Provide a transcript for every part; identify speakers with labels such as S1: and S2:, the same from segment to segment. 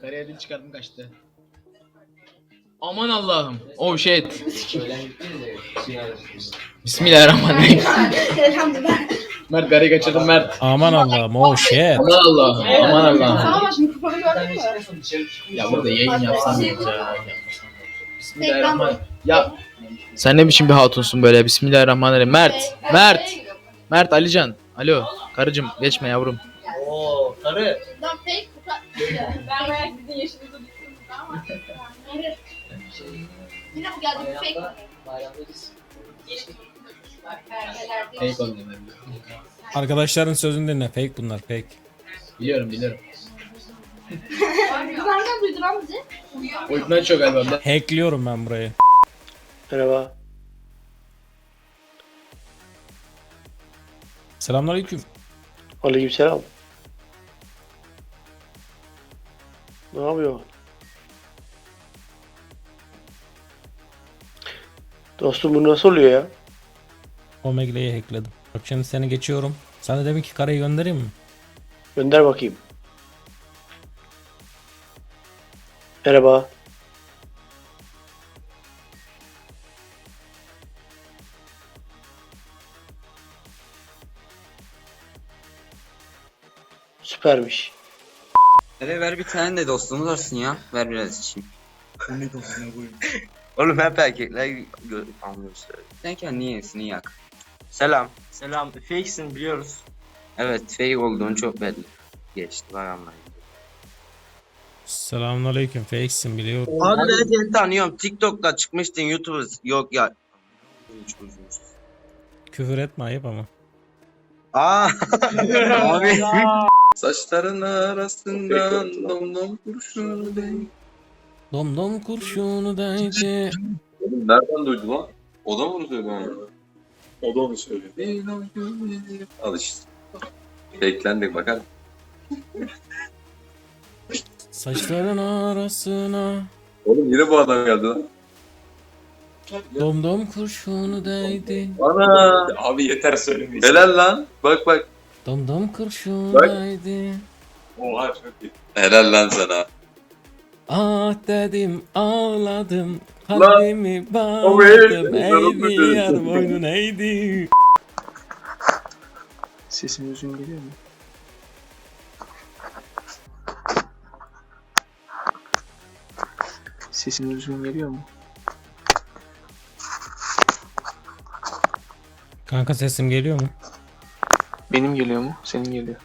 S1: Karaya dil çıkardım kaçtı. Aman Allah'ım. Oh shit. Bismillahirrahmanirrahim.
S2: Elhamdülillah.
S1: Mert karayı kaçırdım Mert.
S3: Aman Allah'ım oh shit.
S1: Aman Allah'ım. Aman Allah'ım.
S2: Sana bak mikrofonu gördün mü?
S1: Ya burada yayın yapsam ya. Bismillahirrahmanirrahim. Ya sen ne biçim bir hatunsun böyle? Bismillahirrahmanirrahim. Mert. Mert. Mert Alican. Alo. Karıcığım geçme yavrum.
S4: Oo karı.
S2: Fake Ben merak sizin yaşınızı düşündüm ama. Hayır. Yine bu geldi bu fake.
S4: Bayramdayız.
S2: Perdelerde.
S1: Fake oldu Mert.
S3: Arkadaşların sözünü dinle fake bunlar fake.
S1: Biliyorum biliyorum.
S2: Kız nereden duydu lan bizi?
S1: Uykumdan çok galiba.
S3: Hackliyorum ben burayı.
S4: Merhaba.
S3: Selamünaleyküm.
S4: Aleykümselam. Ne yapıyor? Dostum bu nasıl oluyor ya?
S3: Omegle'yi hackledim. Bak şimdi seni geçiyorum. Sana demin ki karayı göndereyim mi?
S4: Gönder bakayım. Merhaba. Süpermiş.
S5: Hele ver bir tane de dostumuz olsun ya. Ver biraz içeyim.
S6: Ne dostuna koyayım.
S5: Oğlum hep erkekler gö- anlıyoruz. Sen kendini yenisini yak. Selam.
S6: Selam. Fake'sin biliyoruz.
S5: Evet fake olduğun çok belli. Geçti var anlayın.
S3: Selamünaleyküm fakesin biliyorum.
S5: Abi ben seni tanıyorum. TikTok'ta çıkmıştın YouTuber. Yok ya.
S3: Küfür etme ayıp ama.
S5: Aa. Abi. Saçların arasından domdom kurşunu değil.
S3: Dom dom kurşunu değdi.
S7: Nereden duydu lan? O da mı onu söylüyor bana?
S6: O da onu söylüyor.
S7: Al işte. Beklendik bakar.
S3: Saçların arasına.
S7: Oğlum yine bu adam geldi lan.
S3: Dom dom kurşunu değdi.
S7: Ana!
S6: Abi yeter söylemeyin.
S7: Helal lan. Bak bak.
S3: Kurşunu
S7: Bak.
S3: değdi.
S6: Oha çok iyi.
S7: Helal lan sana.
S3: Ah dedim ağladım. Kalbimi
S7: o
S3: bağladım. Eğdi yar boynun eğdi.
S4: Sesim yüzüm geliyor mu? Sesim yüzüm geliyor mu?
S3: Kanka sesim geliyor mu?
S4: Benim geliyor mu? Senin geliyor.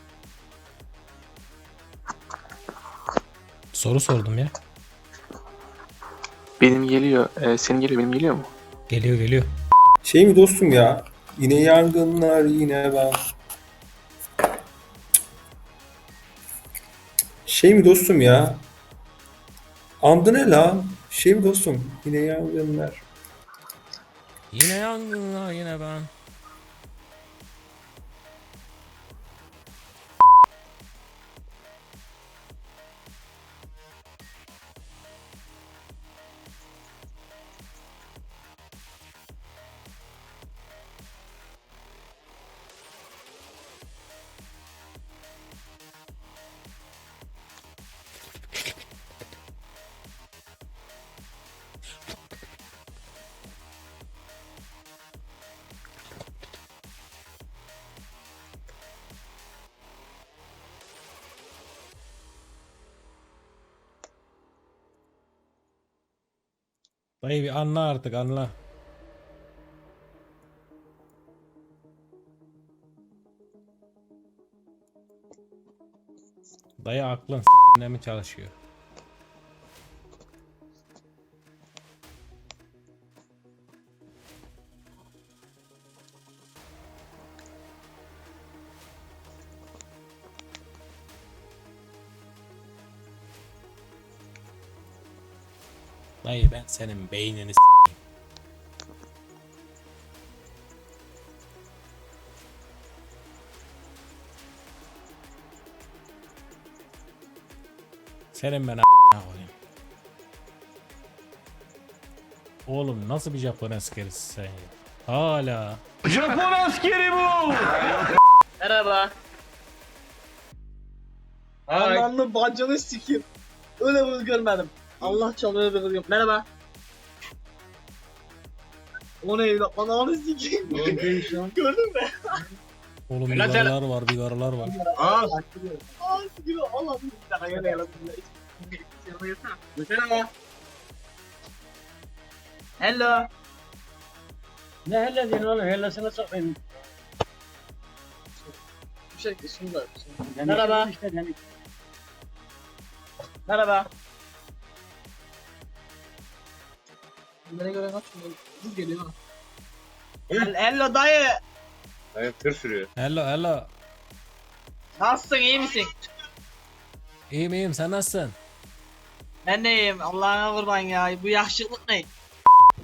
S3: Soru sordum ya.
S4: Benim geliyor. Ee, senin geliyor. Benim geliyor mu?
S3: Geliyor geliyor.
S8: Şey mi dostum ya? Yine yangınlar yine ben. Şey mi dostum ya? Andı ne lan? Şey mi dostum? Yine yangınlar.
S3: Yine yangınlar yine ben. Dayı bir anla artık anla. Dayı aklın s***ne mi çalışıyor? Dayı ben senin beynini s**eyim. Senin ben a**ına koyayım. Oğlum nasıl bir Japon askerisin sen ya? Hala.
S1: Merhaba.
S9: Ananın bacını sikeyim. Öyle bunu görmedim. Allah çalıyor bir kızım. Merhaba. O neydi? Ananı sikeyim. Gördün mü?
S3: Oğlum bir
S9: Helal
S3: karılar var bir karılar var.
S9: Aa. Aa sikeyim. Allah'ım. Bir dakika gel gel. Merhaba. Hello.
S10: Ne hele diyorsun oğlum? Hellesine sokayım.
S9: Bir şey şunu da. Merhaba.
S10: İşte yani.
S9: Merhaba. Bunlara göre kaç Düz geliyor ha. El, hello dayı. Dayı tır sürüyor.
S3: Hello hello.
S9: Nasılsın iyi misin?
S3: İyiyim iyiyim sen nasılsın?
S9: Ben de iyiyim Allah'ına kurban ya bu yaşlılık ne?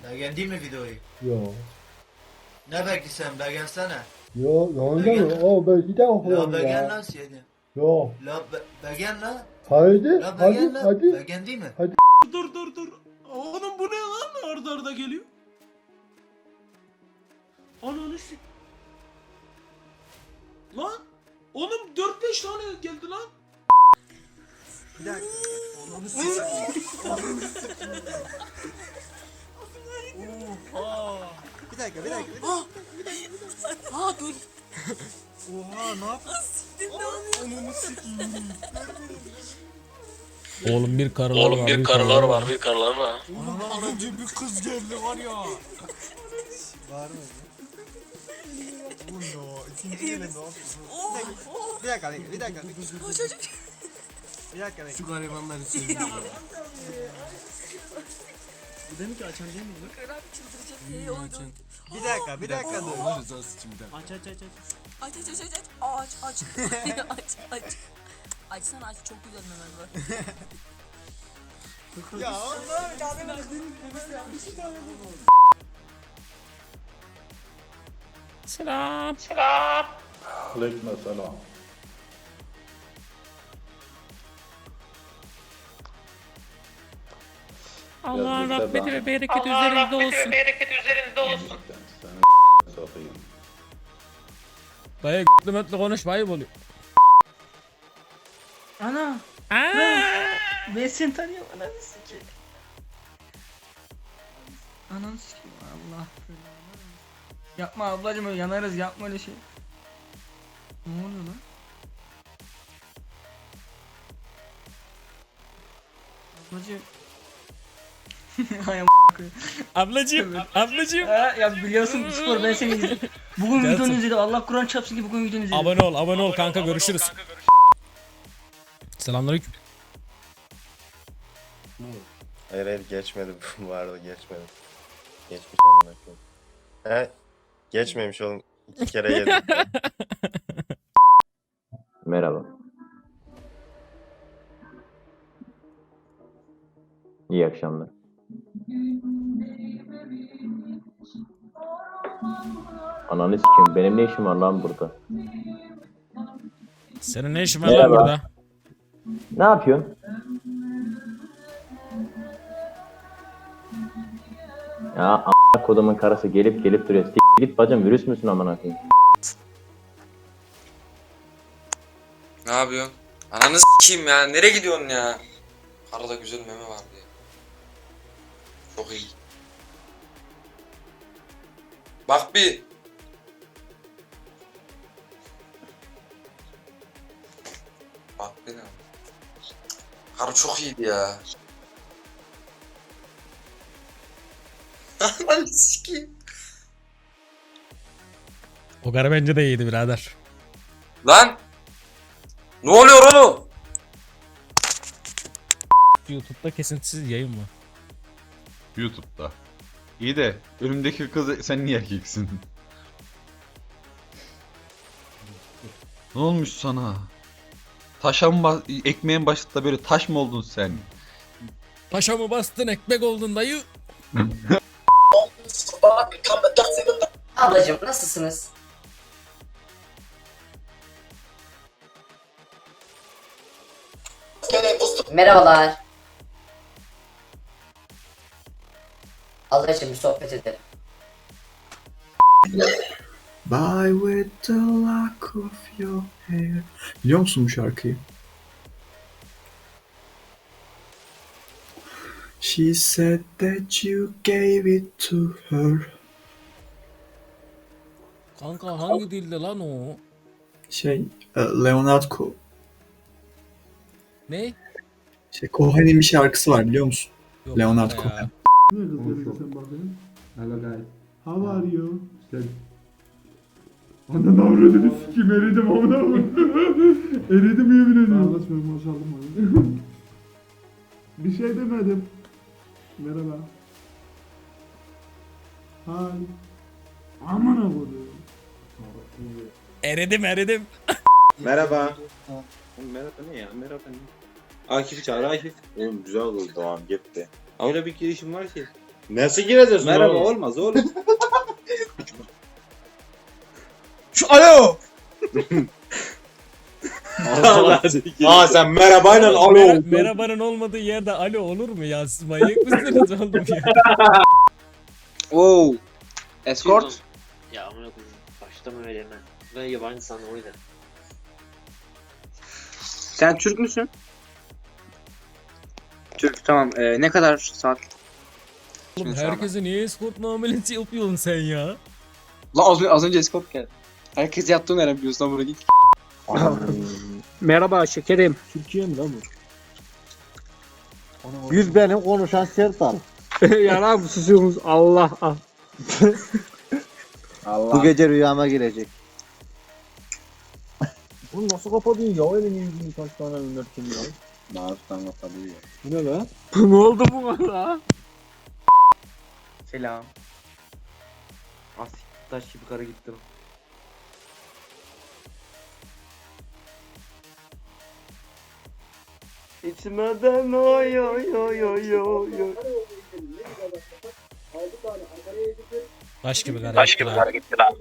S11: Belgen değil mi videoyu?
S8: Yo.
S11: Ne bekliyorsun belgensene?
S8: Yo yolda
S11: mı?
S8: O belgiden okuyorum
S11: ya. Ya belgen lan şeydi.
S8: Yo.
S11: La be belgen lan.
S8: Haydi.
S11: La belgen hadi, lan. Hadi. Belgen değil mi? Hadi.
S3: Dur dur dur. Oğlum bu ne lan arda arda geliyor. Ananı s... Lan! Oğlum 4-5 tane geldi lan.
S11: Bir dakika. Ananı s... Oha. Bir dakika, bir dakika. Bir dakika, bir dakika.
S12: Aa dur.
S11: Oha ne yapıyorsun?
S12: Siktir ne yapıyorsun? Ananı sikeyim.
S3: Oğlum bir karılar Oğlum var. bir karılar var, bir karılar var.
S11: Oğlum az önce bir kız geldi var ya. Var mı? Bu no. İkinci yere Bir dakika, bir dakika. Çocuk. Bir dakika. Şu garibanlar için. Bu demek ki açan değil mi bu? Kral abi çıldıracak diye oldu. Bir dakika, bir dakika dur.
S10: Aç aç aç aç.
S2: Aç aç aç aç. Aç aç aç. Aç aç. Açsana aç çok güzel memen var.
S11: ya onlar ya ben
S3: Selam. Selam. Aleyküm selam. Allah'ın rahmeti ve bereketi üzerinizde olsun. bereket üzerinizde olsun. Dayı gitmetle
S9: konuşmayı
S3: buluyor.
S9: Ben seni tanıyorum ananı sikeyim. Ananı sikeyim Allah. Yapma ablacım öyle yanarız yapma öyle şey. Ne oluyor lan? Ablacım. Hay
S3: Ablacığım, ablacığım.
S9: Ha, ya biliyorsun spor ben seni izledim. Bugün
S3: Gelsin.
S9: videonu izledim. Allah Kur'an çarpsın ki bugün videonu izledim.
S3: Abone ol, abone ol kanka görüşürüz. Selamünaleyküm.
S10: Hayır hayır geçmedi bu arada geçmedi. Geçmiş amına koyayım. He? Geçmemiş oğlum. İki kere yedim.
S5: Merhaba. İyi akşamlar. Ananı sikeyim benim ne işim var lan burada?
S3: Senin ne işin var lan
S5: Merhaba.
S3: burada?
S5: Ne yapıyorsun? Ya a**a kodumun karısı gelip gelip duruyor. Sik git bacım virüs müsün amına koyayım?
S7: Ne yapıyorsun? Ananı s**eyim ya. Nereye gidiyorsun ya? Arada güzel meme var diye. Çok iyi. Bak bir. Bak bir ne? Karı çok iyiydi ya. Ananı sikeyim.
S3: O karı bence de iyiydi birader.
S7: Lan! Ne oluyor oğlum?
S3: YouTube'da kesintisiz yayın mı?
S6: YouTube'da. İyi de önümdeki kız sen niye erkeksin? ne olmuş sana? Taşa mı bas- ekmeğin başında böyle taş mı oldun sen?
S3: Paşa mı bastın ekmek oldun dayı?
S2: Ablacım nasılsınız? Merhabalar. Ablacım bir sohbet edelim.
S8: By with the lock of your hair. Biliyor musun bu şarkıyı? She said that you gave it to her.
S3: Kanka hangi dilde lan o?
S8: Şey, e, Leonardo.
S3: Ne?
S8: Şey, Cohen'in bir şarkısı var biliyor musun?
S3: Yok
S8: Leonard
S3: ya.
S8: Cohen.
S13: Hello guys. How are you? Sen... Ananı avradını sikim eridim amına eridim yemin ediyorum. Ben boşaldım Bir şey demedim. Merhaba. Hi. Amına koyayım.
S3: Eridim eridim.
S10: Merhaba. Merhaba ne ya? Merhaba ne? Akif çağır Akif. Oğlum güzel oldu tamam gitti.
S14: Öyle bir girişim var ki.
S10: Nasıl gireceğiz?
S14: Merhaba
S10: oğlum?
S14: olmaz oğlum. Şu alo.
S10: Allah Aa sen merhabayla alo.
S3: Mer- merhabanın olmadığı yerde alo olur mu ya? Siz manyak mısınız oğlum ya?
S14: Oo. Escort.
S15: Ya amına koyayım. Başlama öyle hemen. Ben yabancı sandım o yüzden.
S14: Sen Türk müsün? Türk tamam. Ee, ne kadar saat?
S3: Oğlum
S14: Şimdi
S3: herkese niye escort muamelesi yapıyorsun sen ya?
S14: La az, az önce escort geldi. Herkes yattığını nereden biliyorsun lan buraya git. Merhaba şekerim.
S13: Türkiye mi lan bu?
S10: Yüz benim konuşan Sertan.
S14: ya bu susuyorsunuz Allah ah.
S10: Bu gece rüyama girecek. Bu nasıl kapatıyorsun ya elini yüzünü kaç tane ünlerken ya? Mağazdan kapatıyor.
S13: Bu ne be?
S14: ne oldu bu la? Selam. As taş gibi kara gittim. İçmeden oy oy oy oy oy oy.
S3: Taş gibi kara. Taş gibi kara gitti lan.